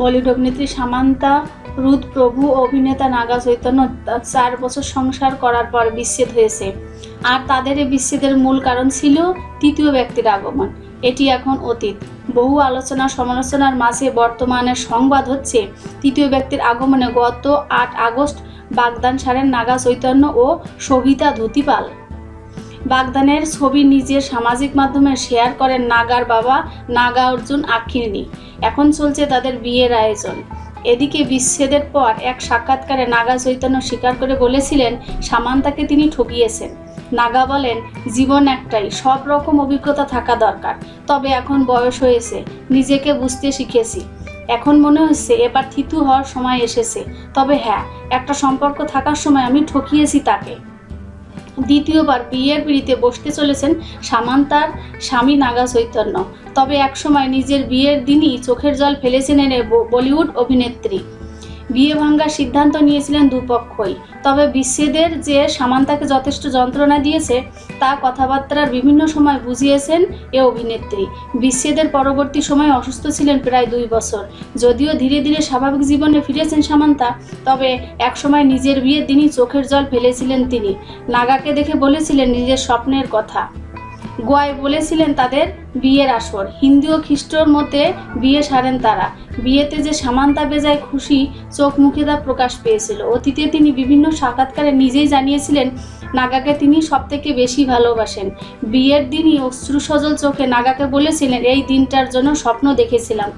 বলিউড অভিনেত্রী সামান্তা রুদ প্রভু অভিনেতা নাগা চৈতন্য চার বছর সংসার করার পর বিচ্ছেদ হয়েছে। আর তাদের এই বিচ্ছেদের মূল কারণ ছিল তৃতীয় ব্যক্তির আগমন। এটি এখন অতীত। বহু আলোচনা, সমালোচনার মাঝে বর্তমানে সংবাদ হচ্ছে, তৃতীয় ব্যক্তির আগমনে গত আট আগস্ট বাগদান সারেন নাগা চৈতন্য ও সবিতা ধুতিপাল। বাগদানের ছবি নিজের সামাজিক মাধ্যমে শেয়ার করেন নাগার বাবা নাগা অর্জুন আখিনী এখন চলছে তাদের বিয়ের আয়োজন। এদিকে বিচ্ছেদের পর এক সাক্ষাৎকারে নাগা চৈতন্য স্বীকার করে বলেছিলেন, সামান্তাকে তিনি ঠকিয়েছেন। নাগা বলেন, জীবন একটাই, সব রকম অভিজ্ঞতা থাকা দরকার। তবে এখন বয়স হয়েছে, নিজেকে বুঝতে শিখেছি। এখন মনে হচ্ছে এবার থিতু হওয়ার সময় এসেছে। তবে হ্যাঁ একটা সম্পর্ক থাকার সময় আমি ঠকিয়েছি তাকে। দ্বিতীয়বার বিয়ের পিড়িতে বসতে চলেছেন সামান্তার স্বামী নাগা চৈতন্য। তবে একসময় নিজের বিয়ের দিনই চোখের জল ফেলেছেন এনে বলিউড অভিনেত্রী। বিয়ে ভাঙ্গার সিদ্ধান্ত নিয়েছিলেন দুপক্ষই। তবে বিচ্ছেদের যে সামান্তাকে যথেষ্ট যন্ত্রণা দিয়েছে, তা কথাবার্তার বিভিন্ন সময় বুঝিয়েছেন এ অভিনেত্রী। বিচ্ছেদের পরবর্তী সময় অসুস্থ ছিলেন প্রায় দুই বছর। যদিও ধীরে ধীরে স্বাভাবিক জীবনে ফিরেছেন সামান্তা, তবে একসময় নিজের বিয়ের দিনই চোখের জল ফেলেছিলেন তিনি। নাগাকে দেখে বলেছিলেন নিজের স্বপ্নের কথা। গোয়ায় বলেছিলেন তাদের বিয়ের আসর। হিন্দু ও খ্রিস্টর মতে বিয়ে সারেন তারা। বিয়েতে যে সামান্তা বেজায় খুশি, চোখ মুখে তা প্রকাশ পেয়েছিল। অতীতে তিনি বিভিন্ন সাক্ষাৎকারে নিজেই জানিয়েছিলেন, নাগাকে তিনি সব থেকে বেশি ভালোবাসেন। বিয়ের দিনই অশ্রু সজল চোখে নাগাকে বলেছিলেন, এই দিনটার জন্য স্বপ্ন দেখেছিলাম।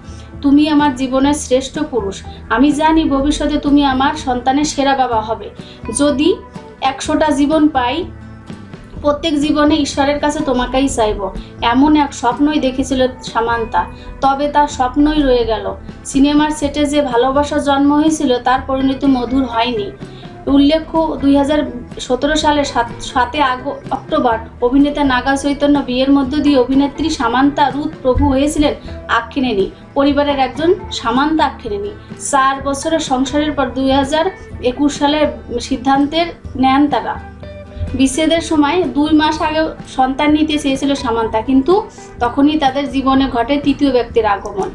তুমি আমার জীবনের শ্রেষ্ঠ পুরুষ। আমি জানি ভবিষ্যতে তুমি আমার সন্তানের সেরা বাবা হবে। যদি একশোটা জীবন পাই প্রত্যেক জীবনে ঈশ্বরের কাছে তোমাকেই চাইব। এমন এক স্বপ্নই দেখেছিল সামান্তা, তবে তার স্বপ্নই রয়ে গেল। সিনেমার সেটে যে ভালোবাসার জন্ম হয়েছিল, তার পরিণতি মধুর হয়নি। উল্লেখ্য, দুই সালের সাত অক্টোবর, অভিনেতা নাগা চৈতন্য বিয়ের মধ্য দিয়ে অভিনেত্রী সামান্তা রুত প্রভু হয়েছিলেন আক্ষিনেনি পরিবারের একজন সামান্তা আক্ষিনেনি চার বছরের সংসারের পর দুই সালের সিদ্ধান্তের নেন তারা। বিচ্ছেদের সময় দুই মাস আগে সন্তান নিতে চেয়েছিল সামান্তা, কিন্তু তখনই তাদের জীবনে ঘটে তৃতীয় ব্যক্তির আগমন।